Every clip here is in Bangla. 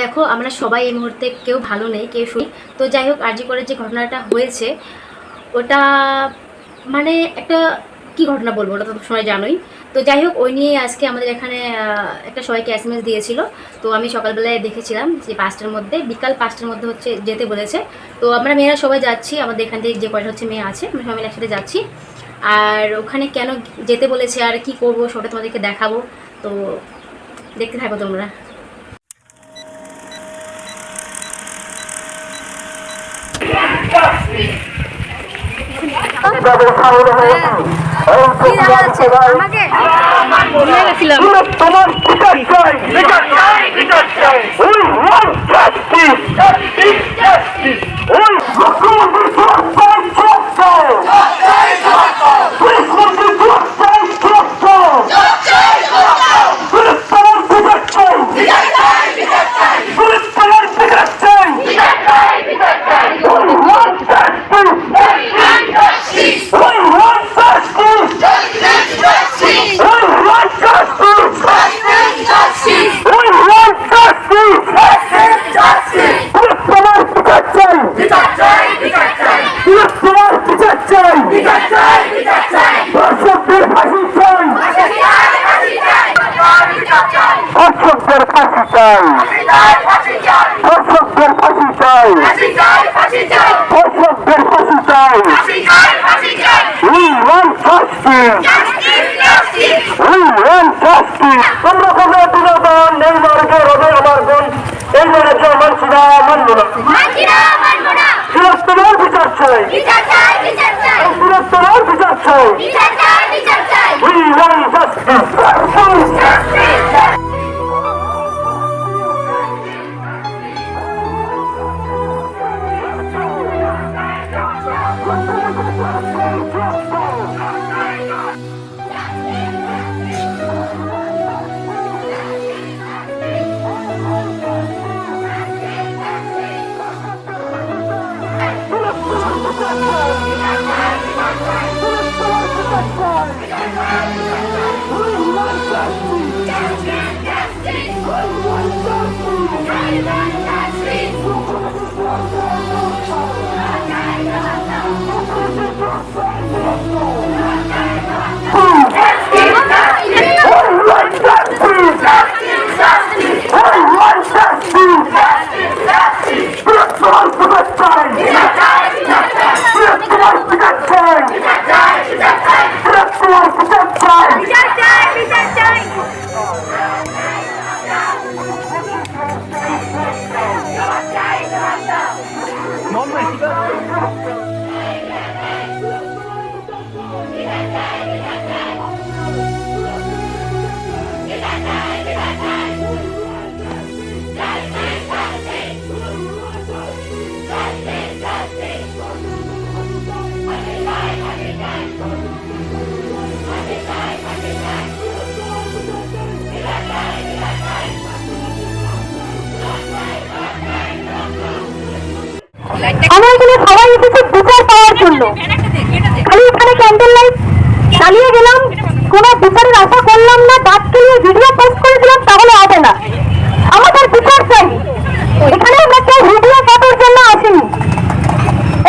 দেখো, আমরা সবাই এই মুহূর্তে কেউ ভালো নেই, কেউ শুনি তো যাই হোক, আরজি করে যে ঘটনাটা হয়েছে, ওটা মানে একটা কি ঘটনা বলব, ওটা তো সবাই জানোই। তো যাই হোক, ওই নিয়ে আজকে আমাদের এখানে একটা সবাইকে এস দিয়েছিল। তো আমি সকালবেলায় দেখেছিলাম যে পাঁচটার মধ্যে, বিকাল পাঁচটার মধ্যে হচ্ছে যেতে বলেছে। তো আমরা মেয়েরা সবাই যাচ্ছি, আমাদের এখান থেকে যে কয়টা হচ্ছে মেয়ে আছে, আমরা সবাই একসাথে যাচ্ছি। আর ওখানে কেন যেতে বলেছে আর কি করব সেটা তোমাদেরকে দেখাবো। তো দেখতে থাকো তোমরা। আমাকে? তোমার বিচার চাই বিচার চাই বিচার চাই ওই ওয়ান জাস্টিস জাস্টিস জাস্টিস ওই মুখ্যমন্ত্রী সুরক্ষায় সুরক্ষা পুলিশ মন্ত্রী সুরক্ষায় সুরক্ষা পুলিশ পালার বিচার চাই পুলিশ পালার বিচার চাই ওই ওয়ান জাস্টিস ওই ওয়ান জাস্টিস ওই ওয়ান জাস্টিস ওই ওয়ান জাস্টিস পুলিশ পালার বিচার চাই পুলিশ পালার বিচার চাই দর্শকদের ফাঁসি চাই। দর্শকদের ফাঁসি চাই। দর্শকদের ফাঁসি চাই। দর্শকদের ফাঁসি চাই। We want justice! We want justice! তোমরা কোথায় বিনোদন এই মার্গে রবে আমার বোন। এই কেউ মানছি না মানব না। Justice! Justice! আমার এখানে সবাই এসেছে বিচার পাওয়ার জন্য। খালি এখানে ক্যান্ডেল লাইট চালিয়ে গেলাম। কোনো বিচারের আশা করলাম না। ডাককে নিয়ে ভিডিও পোস্ট করে দিলাম তাহলে হবে না। আমাদের বিচার চাই। এখানে আমরা কেউ ভিডিও ফটোর জন্য আসিনি।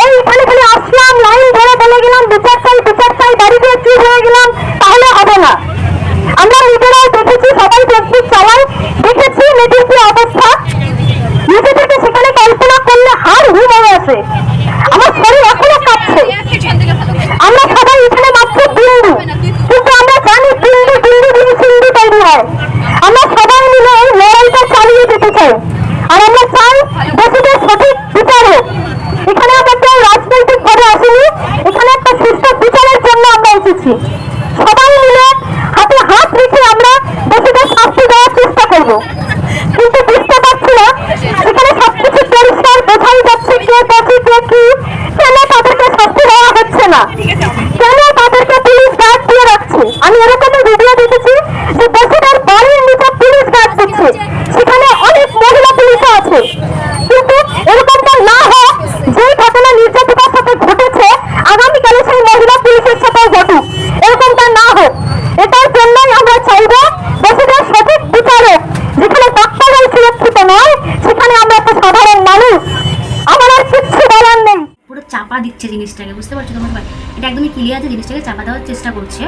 এই এখানে খালি আসলাম লাইন ধরে বলে গেলাম, বিচার চাই বিচার চাই বাড়িতে চুপ হয়ে গেলাম, তাহলে হবে না। আমরা নিজেরাও দেখেছি, সবাই ফেসবুক চালায় দেখেছি মেয়েদের আছে। আমার শরীর এখনও কাঁপছে আমরা সবাই এখানে মাত্র বিন্দু কিন্তু আমরা জানি বিন্দু বিন্দু দিয়ে সিন্ধু তৈরি হয় আমরা সবাই মিলে এই লড়াইটা চালিয়ে যেতে চাই আর আমরা চাই দেশের সঠিক বিচার হোক এখানে আমরা কেউ রাজনৈতিক ভাবে আসিনি এখানে একটা সুস্থ বিচারের জন্য আমরা এসেছি সবাই মিলে হাতে হাত রেখে আমরা দেশের শাস্তি দেওয়ার চেষ্টা করব কিন্তু বুঝতে পারছি না এখানে সবকিছু পরিষ্কার বোঝাই যাচ্ছে কে বসে কে কি কেন তাদেরকে শাস্তি দেওয়া হচ্ছে না কেন তাদেরকে পুলিশ গার্ড দিয়ে রাখছে আমি এরকমই ভিডিও দেখেছি যে বসিটার বাড়ির নিচে পুলিশ গার্ড দিচ্ছে। সেখানে অনেক মহিলা পুলিশও আছে। কিন্তু এরকমটা না হোক যেই ঘটনা নির্যাতিতার সাথে ঘটেছে, আগামীকালে সেই মহিলা পুলিশের সাথে ঘটুক। এরকমটা না হোক। এটার জন্যই আমরা চাই চাইব দেশের সঠিক বিচারক, যেখানে ডাক্তাররাই সুরক্ষিত নয়, সেখানে আমরা একটা সাধারণ মানুষ। আমার আর কিচ্ছু বলার নেই। পুরো চাপা দিচ্ছে জিনিসটাকে, বুঝতে পারছ তোমার এটা একদমই ক্লিয়ার যে জিনিসটাকে চাপা দেওয়ার চেষ্টা করছে।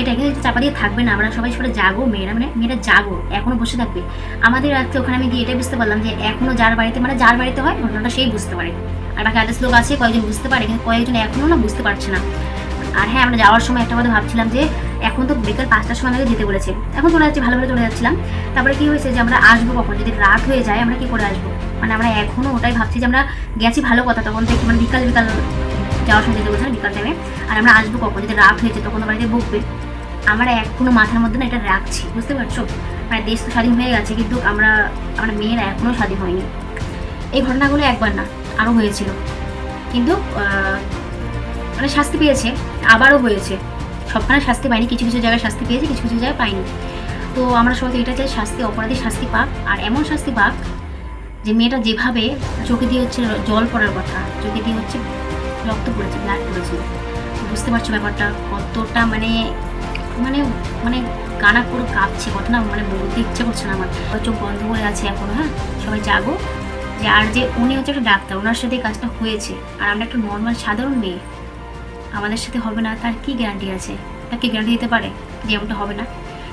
এটা কিন্তু চাপা দিয়ে থাকবে না, আমরা সবাই সবাই জাগো মেয়েরা মানে মেয়েরা জাগো, এখনও বসে থাকবে। আমাদের আজকে ওখানে আমি গিয়ে এটাই বুঝতে পারলাম যে এখনও যার বাড়িতে মানে যার বাড়িতে হয়, ঘটনাটা সেই বুঝতে পারে। আর বাকি আদার্স লোক আছে, কয়েকজন বুঝতে পারে, কিন্তু কয়েকজন এখনও না বুঝতে পারছে না। আর হ্যাঁ আমরা যাওয়ার সময় একটা কথা ভাবছিলাম যে এখন তো বিকেল পাঁচটার সময় আমাকে যেতে বলেছে। এখন চলে যাচ্ছি, ভালো ভালো চলে যাচ্ছিলাম। তারপরে কি হয়েছে যে আমরা আসব কখন? যদি রাত হয়ে যায়, আমরা কি করে আসব? মানে আমরা এখনও ওটাই ভাবছি যে আমরা গেছি ভালো কথা, তখন থেকে মানে বিকাল বিকাল যাওয়ার সময় যেতে বলছিলাম বিকাল টাইমে আর আমরা আসব কখন? যদি রাত হয়েছে তখন তো বাড়িতে বকবে। আমরা এখনও মাথার মধ্যে না এটা রাখছি, বুঝতে পারছ? মানে দেশ তো স্বাধীন হয়ে গেছে, কিন্তু আমরা আমরা মেয়েরা এখনও স্বাধীন হয়নি। এই ঘটনাগুলো একবার না, আরও হয়েছিল। কিন্তু মানে শাস্তি পেয়েছে, আবারও হয়েছে। সবখানে শাস্তি পাইনি, কিছু কিছু জায়গায় শাস্তি পেয়েছে, কিছু কিছু জায়গায় পাইনি। তো আমরা সবাই এটা চাই, শাস্তি অপরাধী শাস্তি পাক। আর এমন শাস্তি পাক যে মেয়েটা যেভাবে চোখে দিয়ে হচ্ছে জল পড়ার কথা, চোখে দিয়ে হচ্ছে রক্ত পড়েছে ব্লাড পড়েছে বুঝতে পারছ ব্যাপারটা কতটা মানে মানে মানে কানা পুরো কাঁপছে, কথা না মানে বলতে ইচ্ছে করছে না আমার। চোখ বন্ধ করে আছে এখন হ্যাঁ? সবাই জাগো। যে, আর যে, উনি হচ্ছে একটা ডাক্তার, ওনার সাথে কাজটা হয়েছে। আর আমরা একটা নর্মাল সাধারণ মেয়ে। আমাদের সাথে হবে না, তার কি গ্যারান্টি আছে? তার কি গ্যারান্টি দিতে পারে যে এমনটা হবে না?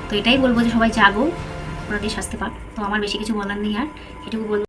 তো এটাই বলব যে সবাই জাগো ওনাদের শাস্তি পাক। তো আমার বেশি কিছু বলার নেই আর, এটুকু বলব।